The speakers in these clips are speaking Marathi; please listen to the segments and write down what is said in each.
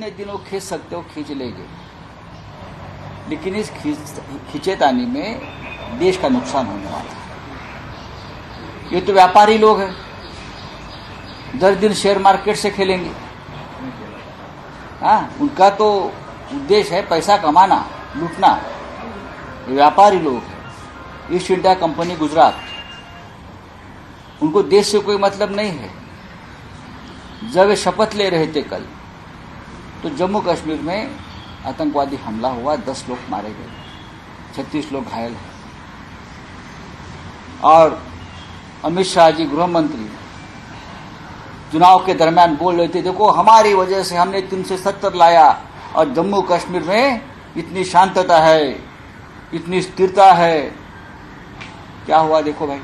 कितने दिनों खींच सकते हो, खींच लेंगे। लेकिन इस खींच खींचेतानी में देश का नुकसान होने वाला है। ये तो व्यापारी लोग हैं। दस दिन शेयर मार्केट से खेलेंगे। हाँ उनका तो उद्देश्य है पैसा कमाना, लूटना। व्यापारी लोग ईस्ट इंडिया कंपनी गुजरात। उनको देश से कोई मतलब नहीं है। जब वे शपथ ले रहे थे कल तो जम्मू कश्मीर में आतंकवादी हमला हुआ, दस लोग मारे गए, छत्तीस लोग घायल हैं। और अमित शाह जी गृह मंत्री चुनाव के दरमियान बोल रहे थे, देखो, हमारी वजह से हमने तीन से सत्तर लाया और जम्मू कश्मीर में इतनी शांतता है, इतनी स्थिरता है। क्या हुआ, देखो भाई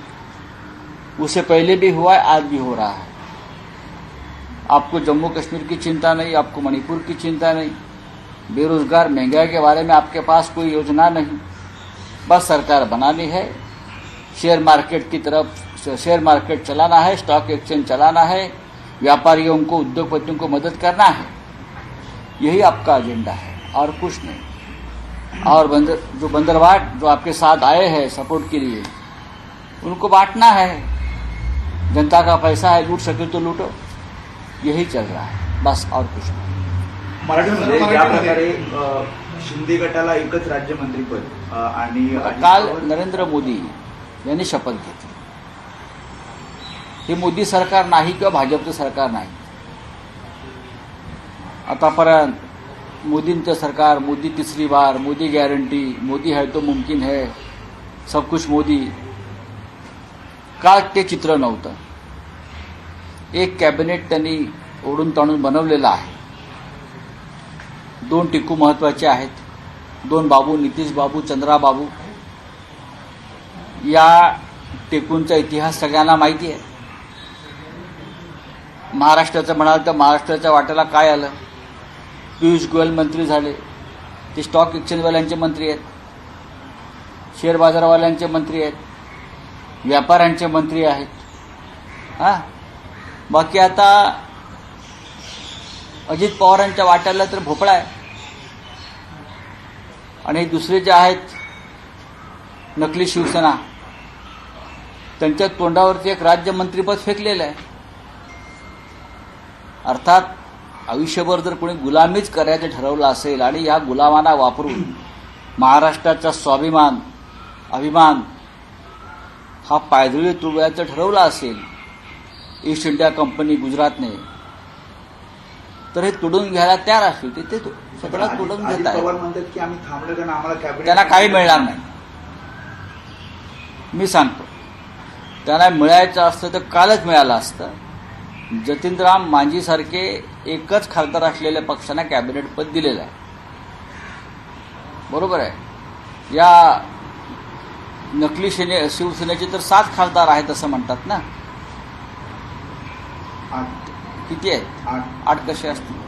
उससे पहले भी हुआ है, आज भी हो रहा है। आपको जम्मू कश्मीर की चिंता नहीं, आपको मणिपुर की चिंता नहीं। बेरोजगार महँगाई के बारे में आपके पास कोई योजना नहीं। बस सरकार बनानी है, शेयर मार्केट की तरफ़ शेयर मार्केट चलाना है, स्टॉक एक्सचेंज चलाना है, व्यापारियों को, उद्योगपतियों को मदद करना है। यही आपका एजेंडा है, और कुछ नहीं। और बंदर जो बंदरवाट जो आपके साथ आए हैं सपोर्ट के लिए, उनको बांटना है। जनता का पैसा है, लूट सके तो लूटो। यही चल रहा है। बस और कुछ नहीं। मराठीमध्ये ज्या प्रकारे अ, शिंदे गटाला एकच राज्यमंत्रीपद अ, आणि काल नरेंद्र मोदी यांनी शपथ घेतली. हे मोदी सरकार नाही किंवा भाजपचं सरकार नाही. आतापर्यंत मोदींचं सरकार मोदी तिसरी बार मोदी गॅरंटी मोदी है तो मुमकिन है सब कुछ मोदी. काल ते चित्र नव्हतं. एक कॅबिनेट त्यांनी ओढून ताणून बनवलेलं आहे. दोन टिकू महत्त्वाचे आहेत. दोन बाबू नितीश बाबू चंद्रा बाबू. या टेकूंचा इतिहास सगळ्यांना माहिती आहे. महाराष्ट्राचं म्हणाल तर महाराष्ट्राच्या वाट्याला काय आलं? पियुष गोयल मंत्री झाले. ते स्टॉक एक्सचेंजवाल्यांचे मंत्री आहेत. शेअर बाजारवाल्यांचे मंत्री आहेत. व्यापाऱ्यांचे मंत्री आहेत. हां? बाकी आता अजित पवारांच्या वाट्याला तर भोपळा आहे. आणि दुसरे जे आहेत नकली शिवसेना त्यांच्या तोंडावरती एक राज्यमंत्रीपद फेकलेलं आहे. अर्थात आयुष्यभर जर कोणी गुलामीच करायचं ठरवलं असेल आणि या गुलामांना वापरून महाराष्ट्राचा स्वाभिमान अभिमान हा पायदळी तुळव्याचं ठरवलं असेल ईस्ट इंडिया कंपनी गुजरातने. तर हे तुडून घ्यायला तयार असतील ते ते सगळं तुडून घेत आहे त्यांना काही मिळणार नाही. मी सांगतो. त्यांना मिळायचं असतं तर कालच मिळालं असतं. जतीनराम मांझीसारखे एकच खासदार असलेल्या पक्षांना कॅबिनेट पद दिलेलं आहे. बरोबर आहे. या नकली सेने शिवसेनेचे तर सात खासदार आहेत असं म्हणतात ना. आठ. किती आहेत? आठ. आठ कसे असतील?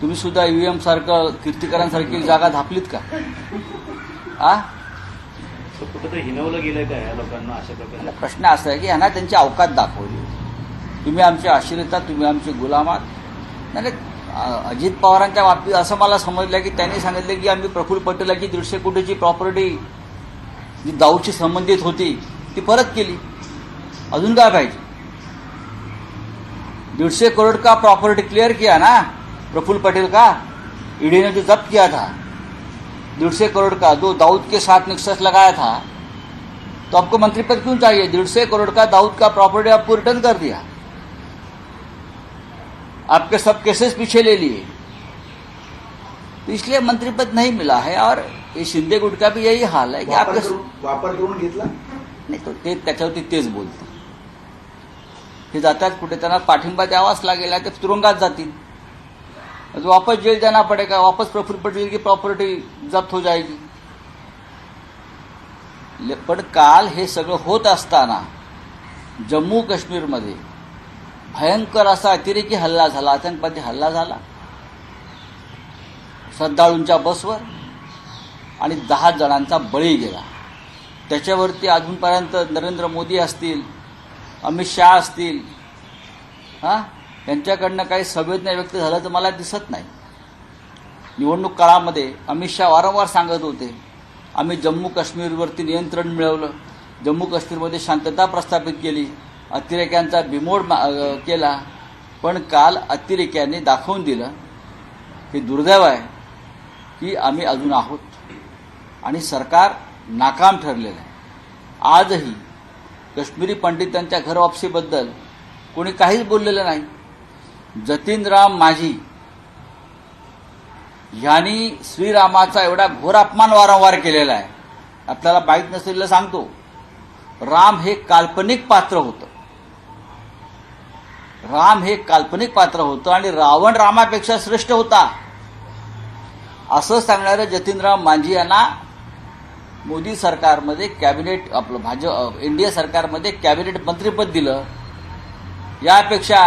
तुम्ही सुद्धा ईव्हीएम सारखं कीर्तिकरांसारखी जागा धापलीत का? आ? कुठंतरी हिनवलं का या लोकांना अशा प्रकारे? प्रश्न असा आहे की ह्यांना त्यांची अवकात दाखवली. तुम्ही आमचे आश्रिता तुम्ही आमचे गुलामात नाही अजित पवारांच्या बाबतीत असं मला समजलं की त्यांनी सांगितलं की आम्ही प्रफुल्ल पटेलाची दीडशे कोटीची प्रॉपर्टी जी दाऊदशी संबंधित होती ती परत केली. अजून काय पाहिजे? डेढ़ करोड़ का प्रॉपर्टी क्लियर किया ना? प्रफुल्ल पटेल का? ईडी ने जो जब्त किया था. डेढ़ करोड़ का जो दाऊद के साथ निक्सस लगाया था तो आपको मंत्री पद क्यों चाहिए? डेढ़ करोड़ का दाऊद का प्रॉपर्टी आपको रिटर्न कर दिया। आपके सब केसेस पीछे ले लिए। तो इसलिए मंत्री पद नहीं मिला है और ये शिंदे गुट का भी यही हाल है कि आपके करून वापर करून घेतला? नाही तो ते त्याच्यावरती तेच बोलतो। हे जातात कुठे? त्यांना पाठिंबा द्यावाच लागेल ते तुरुंगात जातील. वापस जेल जाना पड़ेगा वापस प्रफुल्ल पटेल की प्रॉपर्टी जप्त हो जायची ले- पण काल हे सगळं होत असताना जम्मू काश्मीरमध्ये भयंकर असा अतिरेकी हल्ला झाला. आतंकवादी हल्ला झाला. श्रद्धाळूंच्या बसवर आणि दहा जणांचा बळी गेला. त्याच्यावरती अजूनपर्यंत नरेंद्र मोदी असतील अमित शहा असतील हां? यांच्याकडनं काही संवेदना व्यक्त झालं तर मला दिसत नाही. निवडणूक काळामध्ये अमित शहा वारंवार सांगत होते आम्ही जम्मू काश्मीरवरती नियंत्रण मिळवलं. जम्मू काश्मीरमध्ये शांतता प्रस्थापित केली. अतिरेक्यांचा बिमोड मा- केला. पण काल अतिरेक्यांनी दाखवून दिलं हे दुर्दैव आहे की आम्ही अजून आहोत. आणि सरकार नाकाम ठरलेलं आहे. आजही काश्मीरी पंडितांच्या घर वापसीबद्दल कोणी काहीच बोललेलं नाही. जतीनराम माझी यांनी श्रीरामाचा एवढा घोर अपमान वारंवार केलेला आहे. आपल्याला माहीत नसलेलं सांगतो. राम हे काल्पनिक पात्र होतं. राम हे काल्पनिक पात्र होतं आणि रावण रामापेक्षा श्रेष्ठ होता. असं सांगणाऱ्या जतीनराम मांझी यांना मोदी सरकारमध्ये कॅबिनेट आपलं भाजप एनडीए सरकारमध्ये कॅबिनेट मंत्रीपद दिलं. यापेक्षा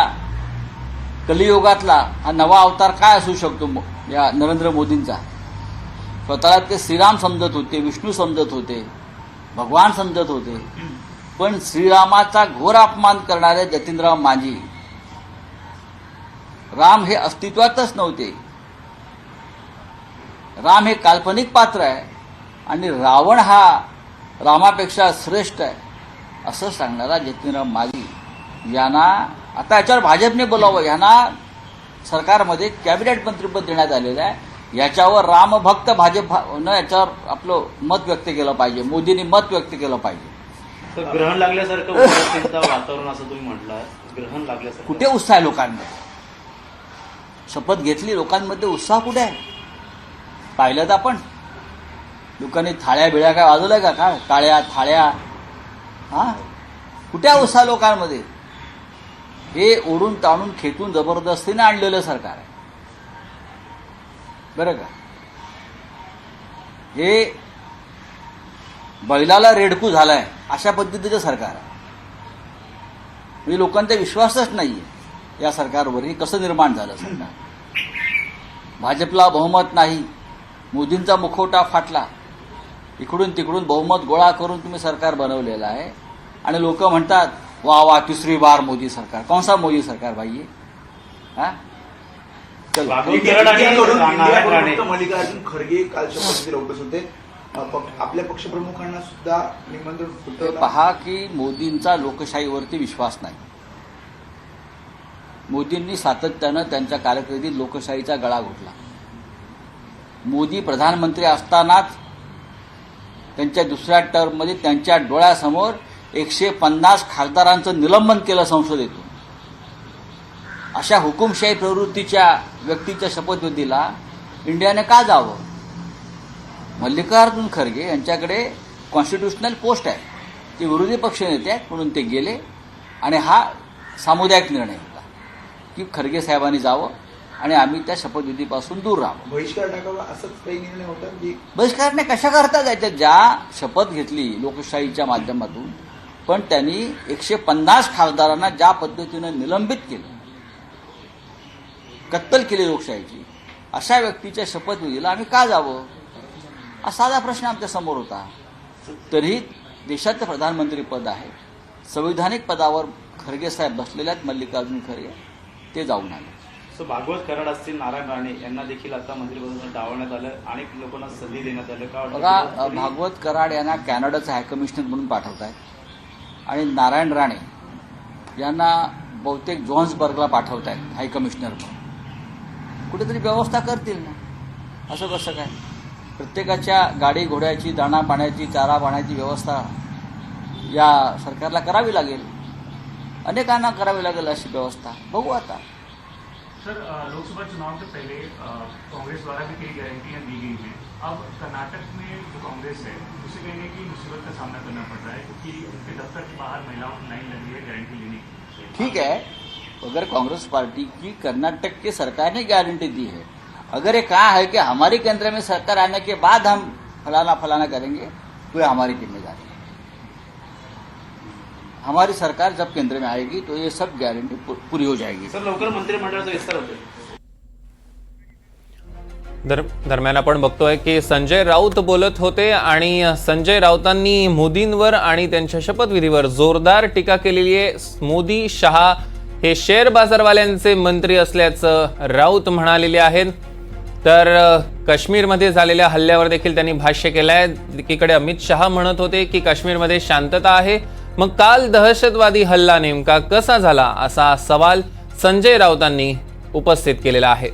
कलियुगातला हा नवा अवतार काय असू शकतो या नरेंद्र मोदींचा? स्वतःला ते श्रीराम समजत होते विष्णू समजत होते भगवान समजत होते. पण श्रीरामाचा घोर अपमान करणारे जतीनराव मांझी राम हे अस्तित्वातच नव्हते. राम हे काल्पनिक पात्र आहे. आणि रावण हा रामापेक्षा श्रेष्ठ आहे असं सांगणारा जतीनराव माझी यांना आता याच्यावर भाजपने बोलावं. यांना सरकारमध्ये कॅबिनेट मंत्रीपद देण्यात आलेलं आहे. याच्यावर रामभक्त भाजपनं याच्यावर आपलं मत व्यक्त केलं पाहिजे. मोदींनी मत व्यक्त केलं पाहिजे. ग्रहण लागल्यासारखं वातावरण असं तुम्ही म्हटलं ग्रहण लागल्यासारखं. कुठे उत्साह आहे लोकांमध्ये? शपथ घेतली लोकांमध्ये उत्साह कुठे आहे? पाहिलं तर आपण. लोकांनी थाळ्या बिळ्या काय वाजवल्या का? काय? टाळ्या थाळ्या. हा? कुठे उसा लोकांमध्ये? हे ओढून ताणून खेचून जबरदस्तीने आणलेलं सरकार आहे. बरं का? हे बैलाला रेडकू झालाय अशा पद्धतीचं सरकार आहे. म्हणजे लोकांचा विश्वासच नाही आहे या सरकारवर हे कसं निर्माण झालं सरकार? भाजपला बहुमत नाही. मोदींचा मुखवटा फाटला. इकडून तिकडून बहुमत गोळा करून तुम्ही सरकार बनवलेलं आहे. आणि लोक म्हणतात वा वा तिसरी बार मोदी सरकार. कौन सा मोदी सरकार भाई? ये हा मल्लिकार्जुन खरगे काल उपस्थित होते. आपल्या पक्षप्रमुखांना सुद्धा निमंत्रण हे पहा की मोदींचा लोकशाहीवरती विश्वास नाही. मोदींनी सातत्यानं त्यांच्या कारकिर्दीत लोकशाहीचा गळा घोटला. मोदी प्रधानमंत्री असतानाच त्यांच्या दुसऱ्या टर्ममध्ये त्यांच्या डोळ्यासमोर एकशे पन्नास खासदारांचं निलंबन केलं संसदेतून. अशा हुकुमशाही प्रवृत्तीच्या व्यक्तीच्या शपथविधीला इंडियाने का जावं? मल्लिकार्जुन खरगे यांच्याकडे कॉन्स्टिट्युशनल पोस्ट आहे. ते विरोधी पक्षनेते आहेत म्हणून ते गेले आणि हा सामुदायिक निर्णय होता की खरगे साहेबांनी जावं आणि आम्ही त्या शपथविधीपासून दूर राहावं बहिष्कार टाकावा असंच काही निर्णय होता की बहिष्कारने कशा करता जायच्या ज्या शपथ घेतली लोकशाहीच्या माध्यमातून पण त्यांनी एकशे पन्नास खासदारांना ज्या पद्धतीनं निलंबित केलं कत्तल केली लोकशाहीची अशा व्यक्तीच्या शपथविधीला आम्ही का जावं? हा साधा प्रश्न आमच्यासमोर होता. तरीही देशाचं प्रधानमंत्री पद आहे. संविधानिक पदावर खरगे साहेब बसलेले आहेत मल्लिकार्जुन खरगे. ते जाऊन आले. सो भागवत कराड असतील नारायण राणे यांना देखील आता मंत्रिपदातून डावण्यात आलं. अनेक लोकांना संधी देण्यात आलं. का बघा भागवत कराड यांना कॅनडाचं हायकमिशनर म्हणून पाठवत आहेत आणि नारायण राणे यांना बहुतेक जॉन्सबर्गला पाठवत आहेत हायकमिशनर म्हणून. कुठेतरी व्यवस्था करतील ना? असं कसं काय? प्रत्येकाच्या गाडी घोड्याची दाणा पाण्याची चारा पाण्याची व्यवस्था या सरकारला करावी लागेल. अनेकांना करावी लागेल अशी व्यवस्था. बघू आता. सर लोकसभा चुनाव से पहले कांग्रेस द्वारा भी कई गारंटियाँ दी गई हैं। अब कर्नाटक में जो कांग्रेस है, उसे कहने की मुसीबत का सामना करना पड़ रहा है क्योंकि उनके दफ्तर के बाहर महिलाओं की लाइन लगी है गारंटी लेने की। ठीक है, अगर कांग्रेस पार्टी की कर्नाटक के सरकार ने गारंटी दी है, अगर ये कहा है कि हमारे केंद्र में सरकार आने के बाद हम फलाना फलाना करेंगे तो हमारी ज़िम्मेदारी है। हमारी सरकार जब केंद्र में आएगी तो ये सब गारंटी पूरी हो जाएगी। सर लवकर मंत्रिमंडळाचा विस्तार दर दरम्यान आपण बघतोय की संजय राऊत बोलत होते आणि संजय राऊतांनी मोदींवर आणि त्यांच्या शपथविधीवर जोरदार टीका केलेली आहे. मोदी शहा हे शेअर बाजारवाल्यांचे मंत्री असल्याचं राऊत म्हणालेले आहेत. तर काश्मीरमध्ये झालेल्या हल्ल्यावर देखील त्यांनी भाष्य केलं आहे एकीकडे अमित शहा म्हणत होते की काश्मीरमध्ये शांतता आहे. मग काल दहशतवादी हल्ला नेमका कसा झाला असा सवाल संजय राऊतांनी उपस्थित केलेला आहे.